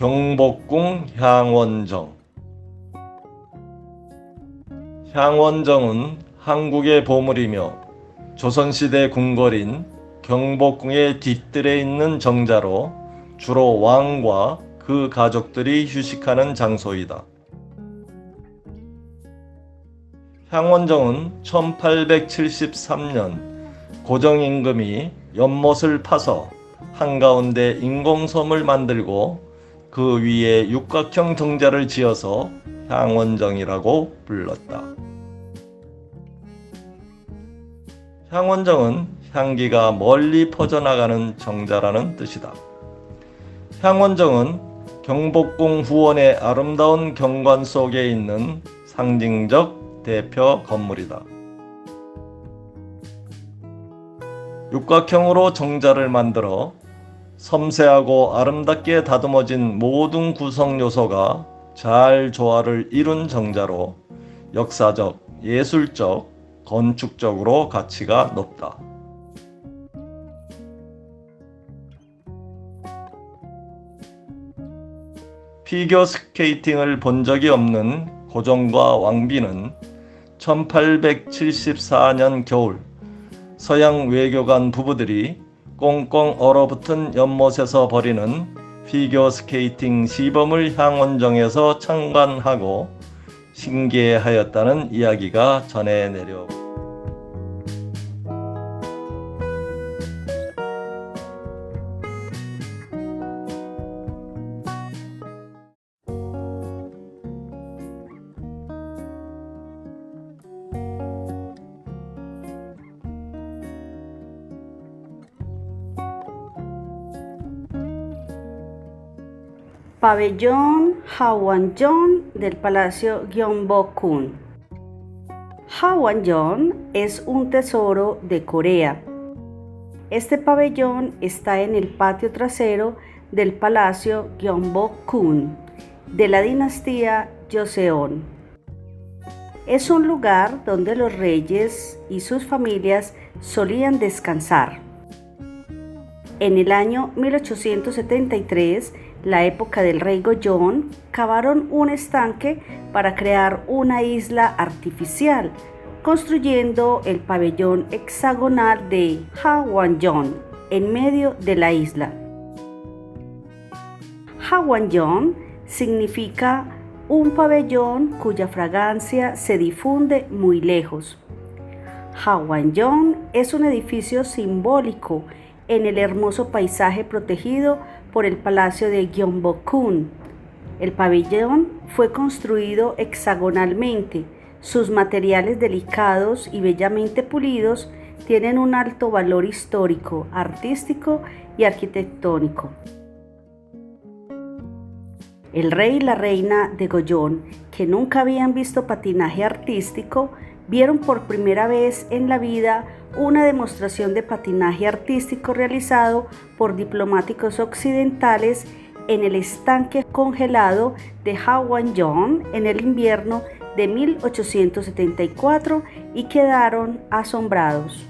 경복궁 향원정 향원정은 한국의 보물이며 조선시대 궁궐인 경복궁의 뒷뜰에 있는 정자로 주로 왕과 그 가족들이 휴식하는 장소이다. 향원정은 1873년 고정임금이 연못을 파서 한가운데 인공섬을 만들고 그 위에 육각형 정자를 지어서 향원정이라고 불렀다. 향원정은 향기가 멀리 퍼져나가는 정자라는 뜻이다. 향원정은 경복궁 후원의 아름다운 경관 속에 있는 상징적 대표 건물이다. 육각형으로 정자를 만들어 섬세하고 아름답게 다듬어진 모든 구성 요소가 잘 조화를 이룬 정자로 역사적, 예술적, 건축적으로 가치가 높다. 피겨 스케이팅을 본 적이 없는 고종과 왕비는 1874년 겨울 서양 외교관 부부들이 꽁꽁 얼어붙은 연못에서 벌이는 피겨 스케이팅 시범을 향원정에서 참관하고 신기해하였다는 이야기가 전해 내려옵니다. Pabellón Hawangjeong del Palacio Gyeongbokgung. Hawangjeong es un tesoro de Corea. Este pabellón está en el patio trasero del Palacio Gyeongbokgung de la dinastía Joseon. Es un lugar donde los reyes y sus familias solían descansar. En el año 1873, la época del rey Goyon, cavaron un estanque para crear una isla artificial, construyendo el pabellón hexagonal de Hawangjeong en medio de la isla. Hawangjeong significa un pabellón cuya fragancia se difunde muy lejos. Hawangjeong es un edificio simbólico en el hermoso paisaje protegido por el Palacio de Gyeongbokgung. El pabellón fue construido hexagonalmente. Sus materiales delicados y bellamente pulidos tienen un alto valor histórico, artístico y arquitectónico. El rey y la reina de Goyon, que nunca habían visto patinaje artístico, vieron por primera vez en la vida una demostración de patinaje artístico realizado por diplomáticos occidentales en el estanque congelado de Hawangjeong en el invierno de 1874 y quedaron asombrados.